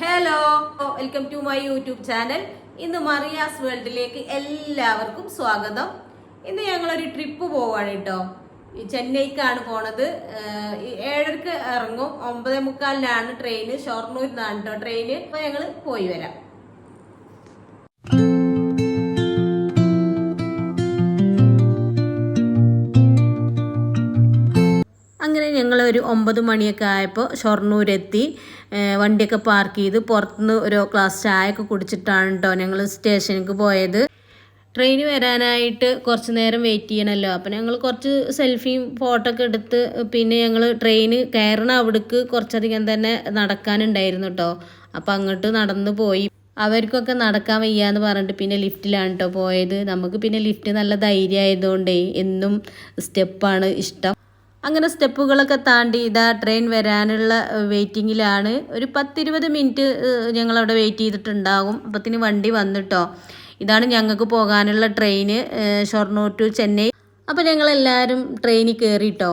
Hello welcome to my YouTube channel ഇന്ന് മറിയാസ് വേൾഡിലേക്ക് എല്ലാവർക്കും സ്വാഗതം. ഇന്ന് ഞങ്ങളൊരു ട്രിപ്പ് പോവാണ് കേട്ടോ. ചെന്നൈക്കാണ് പോണത്. ഏഴരക്ക് ഇറങ്ങും. ഒമ്പതേ മുക്കാലിനാണ് ട്രെയിന് ഷൊർണൂരിൽ നിന്നാണ് കേട്ടോ ട്രെയിന് അപ്പൊ ഞങ്ങൾ പോയി വരാം. അങ്ങനെ ഞങ്ങൾ ഒരു ഒമ്പത് മണിയൊക്കെ ആയപ്പോൾ ഷൊർണൂരെത്തി വണ്ടിയൊക്കെ പാർക്ക് ചെയ്ത് പുറത്തുനിന്ന് ഒരു ഗ്ലാസ് ചായയൊക്കെ കുടിച്ചിട്ടാണ് കേട്ടോ ഞങ്ങൾ സ്റ്റേഷനിലേക്ക് പോയത്. ട്രെയിൻ വരാനായിട്ട് കുറച്ച് നേരം വെയിറ്റ് ചെയ്യണമല്ലോ അപ്പം ഞങ്ങൾ കുറച്ച് സെൽഫിയും ഫോട്ടോ ഒക്കെ എടുത്ത് പിന്നെ ഞങ്ങൾ ട്രെയിൻ കയറണ അവിടേക്ക് കുറച്ചധികം തന്നെ നടക്കാനുണ്ടായിരുന്നു കേട്ടോ അപ്പം അങ്ങോട്ട് നടന്നു പോയി. അവർക്കൊക്കെ നടക്കാൻ വയ്യാന്ന് പറഞ്ഞിട്ട് പിന്നെ ലിഫ്റ്റിലാണ് കേട്ടോ പോയത്. നമുക്ക് പിന്നെ ലിഫ്റ്റ് നല്ല ധൈര്യമായതുകൊണ്ടേ എന്നും സ്റ്റെപ്പാണ് ഇഷ്ടം. അങ്ങനെ സ്റ്റെപ്പുകളൊക്കെ താണ്ടി ഇതാ ട്രെയിൻ വരാനുള്ള വെയിറ്റിങ്ങിലാണ് ഒരു പത്തിരുപത് മിനിറ്റ് ഞങ്ങളവിടെ വെയിറ്റ് ചെയ്തിട്ടുണ്ടാകും. അപ്പത്തിന് വണ്ടി വന്നിട്ടോ. ഇതാണ് ഞങ്ങൾക്ക് പോകാനുള്ള ട്രെയിന് ഷൊർണൂർ ടു ചെന്നൈ. അപ്പോൾ ഞങ്ങളെല്ലാവരും ട്രെയിനിൽ കയറിയിട്ടോ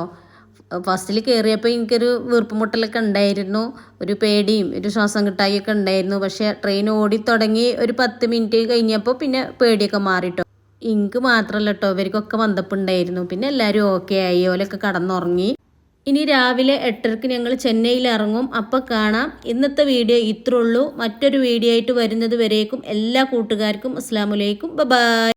ഫസ്റ്റിൽ കയറിയപ്പോൾ എനിക്കൊരു വീർപ്പുമുട്ടലൊക്കെ ഉണ്ടായിരുന്നു. ഒരു പേടിയും ഒരു ശ്വാസം കിട്ടായൊക്കെ ഉണ്ടായിരുന്നു. പക്ഷേ ട്രെയിൻ ഓടി തുടങ്ങി ഒരു പത്ത് മിനിറ്റ് കഴിഞ്ഞപ്പോൾ പിന്നെ പേടിയൊക്കെ മാറിട്ടോ. എനിക്ക് മാത്രമല്ല കേട്ടോ ഇവർക്കൊക്കെ വന്നപ്പുണ്ടായിരുന്നു. പിന്നെ എല്ലാവരും ഓക്കെ ആയി ഓലൊക്കെ കടന്നുറങ്ങി. ഇനി രാവിലെ എട്ടരക്ക് ഞങ്ങൾ ചെന്നൈയിൽ ഇറങ്ങും അപ്പോൾ കാണാം. ഇന്നത്തെ വീഡിയോ ഇത്രയുള്ളൂ മറ്റൊരു വീഡിയോ ആയിട്ട് വരുന്നത് വരേക്കും എല്ലാ കൂട്ടുകാർക്കും. അസ്സാമലൈക്കും ബൈ